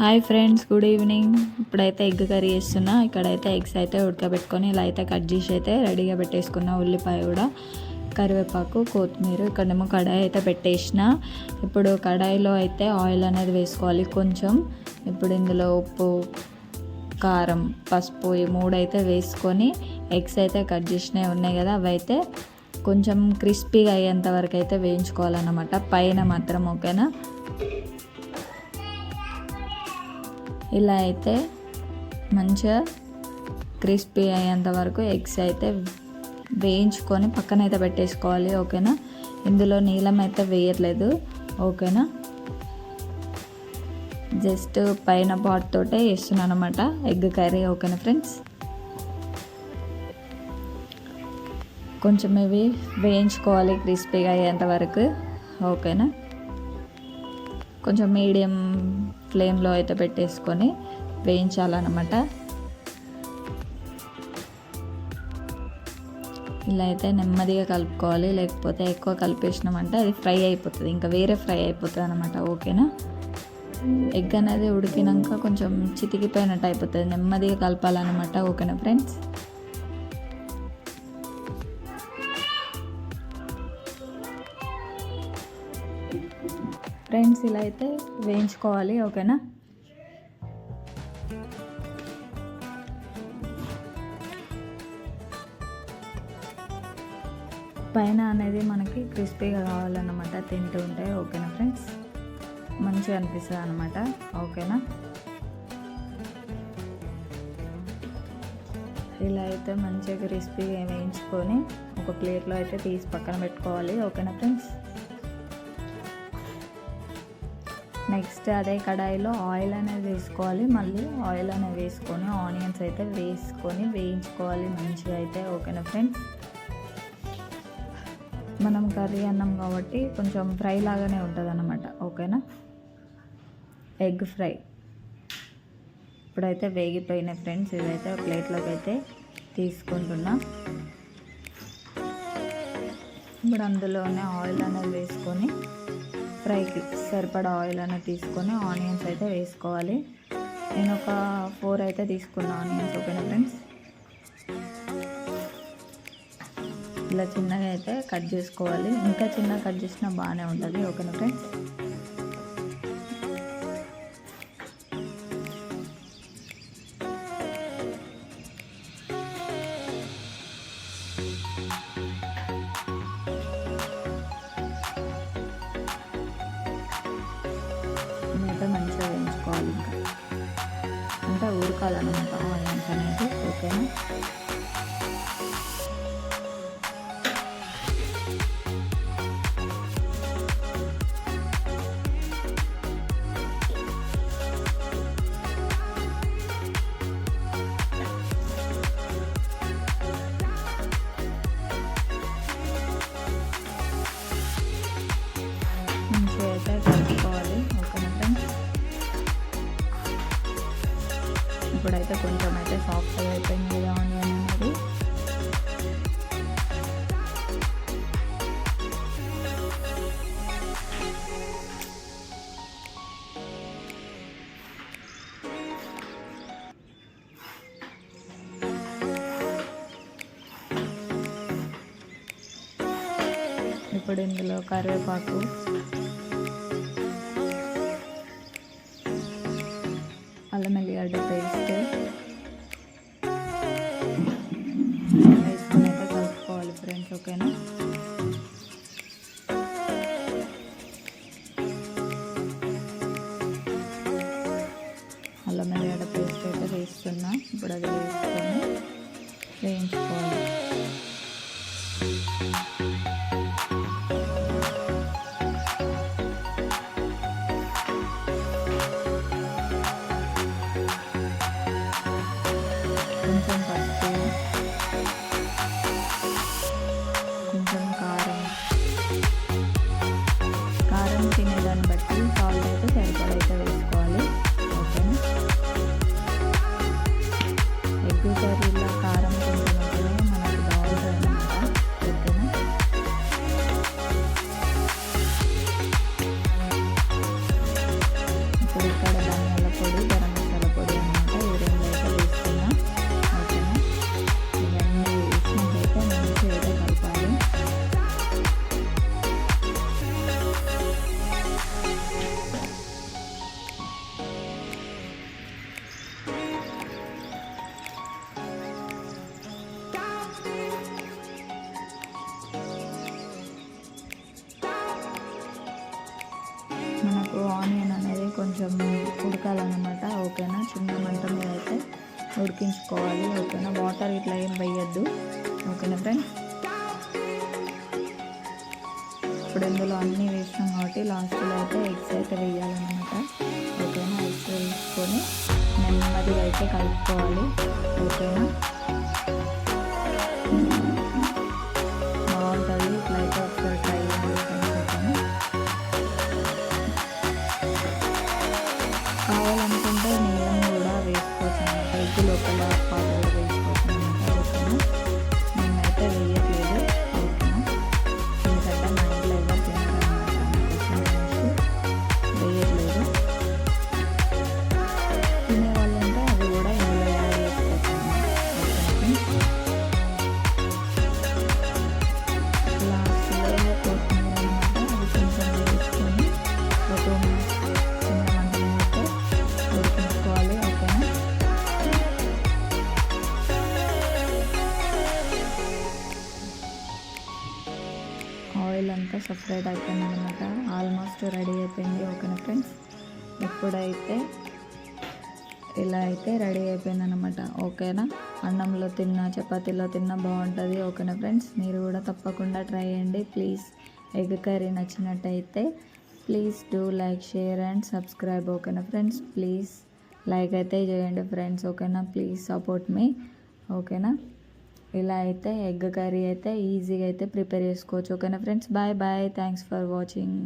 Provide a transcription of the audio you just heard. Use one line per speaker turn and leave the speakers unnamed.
Hi friends good evening. ఇప్పుడైతే egg curry చేస్తున్నా. ఇక్కడైతే ఎగ్స్ అయితే ఉడకబెట్టుకొని ఇలా అయితే కట్ చేసి అయితే రెడీగా పెట్టేసుకున్న. ఉల్లిపాయ కూడా కరివేపాకు కొత్తిమీర ఇక్కడేమో కడాయి అయితే పెట్టేసిన. ఇప్పుడు కడాయిలో అయితే ఆయిల్ అనేది వేసుకోవాలి కొంచెం. ఇప్పుడు ఇందులో ఉప్పు కారం పసుపు ఈ మూడు అయితే వేసుకొని ఎగ్స్ అయితే కట్ చేసినవి ఉన్నాయి కదా అవి అయితే కొంచెం క్రిస్పీగా అయ్యేంత వరకు అయితే వేయించుకోవాలన్నమాట. పైన మాత్రం ఓకేనా? ఇలా అయితే మంచిగా క్రిస్పీ అయ్యేంత వరకు ఎగ్స్ అయితే వేయించుకొని పక్కన అయితే పెట్టేసుకోవాలి ఓకేనా? ఇందులో నీలం అయితే వేయట్లేదు ఓకేనా? జస్ట్ పైన పాట్ తోటే వేస్తున్నాను అనమాట ఎగ్ కర్రీ ఓకేనా ఫ్రెండ్స్? కొంచెం ఇవి వేయించుకోవాలి క్రిస్పీగా అయ్యేంత వరకు ఓకేనా? కొంచెం మీడియం ఫ్లేమ్లో అయితే పెట్టేసుకొని వేయించాలన్నమాట. ఇలా అయితే నెమ్మదిగా కలుపుకోవాలి లేకపోతే ఎక్కువ కలిపేసినామంటే అది ఫ్రై అయిపోతుంది ఇంకా వేరే ఫ్రై అయిపోతుంది అనమాట ఓకేనా? ఎగ్ అనేది ఉడికినాక కొంచెం చితికిపోయినట్టు అయిపోతుంది నెమ్మదిగా కలపాలన్నమాట ఓకేనా ఫ్రెండ్స్ ఫ్రెండ్స్ ఇలా అయితే వేయించుకోవాలి ఓకేనా? పైన అనేది మనకి క్రిస్పీగా కావాలన్నమాట తింటూ ఉంటే ఓకేనా ఫ్రెండ్స్? మంచిగా అనిపిస్తుంది అనమాట ఓకేనా? ఇలా అయితే మంచిగా క్రిస్పీగా వేయించుకొని ఒక ప్లేట్లో అయితే తీసి పక్కన పెట్టుకోవాలి ఓకేనా ఫ్రెండ్స్? నెక్స్ట్ అదే కడాయిలో ఆయిల్ అనేది వేసుకోవాలి. మళ్ళీ ఆయిల్ అనేది వేసుకొని ఆనియన్స్ అయితే వేసుకొని వేయించుకోవాలి మంచిగా అయితే. ఓకేనా ఫ్రెండ్స్? మనం కర్రీ అన్నం కాబట్టి కొంచెం ఫ్రై లాగానే ఉంటుంది అన్నమాట ఓకేనా? Egg fry. ఇప్పుడైతే వేగిపోయినాయి ఫ్రెండ్స్. ఇదైతే ప్లేట్లోకి అయితే తీసుకుంటున్నా. ఇప్పుడు అందులోనే ఆయిల్ అనేది వేసుకొని ఫ్రైకి సరిపడా ఆయిల్ అనేది తీసుకొని ఆనియన్స్ అయితే వేసుకోవాలి. నేను ఒక ఫోర్ అయితే తీసుకున్నా ఆనియన్స్ ఓకేనా ఫ్రెండ్స్? ఇలా చిన్నగా అయితే కట్ చేసుకోవాలి. ఇంకా చిన్నగా కట్ చేసినా బాగానే ఉంటుంది ఓకేనా ఫ్రెండ్స్? అంటే ఆనియన్స్ అనేది ఓకేనా? ఇప్పుడు ఇందులో కరివేపాకు. అల్లం ఎల్లిగడ్డ పేస్ట్. వేసుకొని అయితే కలుపుకోవాలి ఫ్రెండ్స్ ఓకేనా? అల్లం ఎల్లిగడ్డ పేస్ట్ అయితే వేస్తున్నా ఇప్పుడు అది వేసుకొని వేయించుకోవాలి. ఉడకాలన్నమాట. ఓకేనా? చిన్న మంట మీద అయితే ఉడికించుకోవాలి. ఓకేనా? వాటర్ ఇట్లా ఏం వేయద్దు. ఓకేనా ఫ్రెండ్స్? ఇప్పుడు ఇందులో అన్నీ వేసినాం కాబట్టి లాస్ట్లో అయితే ఎగ్స్ అయితే వేయాలన్నమాట. ఓకేనా? ఎగ్స్ వేసుకొని నెమ్మదిగా అయితే కలుపుకోవాలి. ఓకేనా? అంతా అయిపోయింది అనమాట ఆల్మోస్ట్ రెడీ అయిపోయింది ఓకేనా ఫ్రెండ్స్. ఇప్పుడైతే ఇలా అయితే రెడీ అయిపోయింది అనమాట ఓకేనా? అన్నంలో తిన్నా చపాతీలో తిన్నా బాగుంటుంది ఓకేనా ఫ్రెండ్స్? మీరు కూడా తప్పకుండా ట్రై చేయండి. ప్లీజ్ ఎగ్ కర్రీ నచ్చినట్టయితే please do like share and subscribe ఓకేనా ఫ్రెండ్స్? ప్లీజ్ లైక్ అయితే చేయండి ఫ్రెండ్స్ ఓకేనా? ప్లీజ్ సపోర్ట్ మీ ఓకేనా? ఇలా అయితే ఎగ్ కర్రీ అయితే ఈజీగా అయితే ప్రిపేర్ చేసుకోవచ్చు. ఓకేనా friends? Bye bye. Thanks for watching.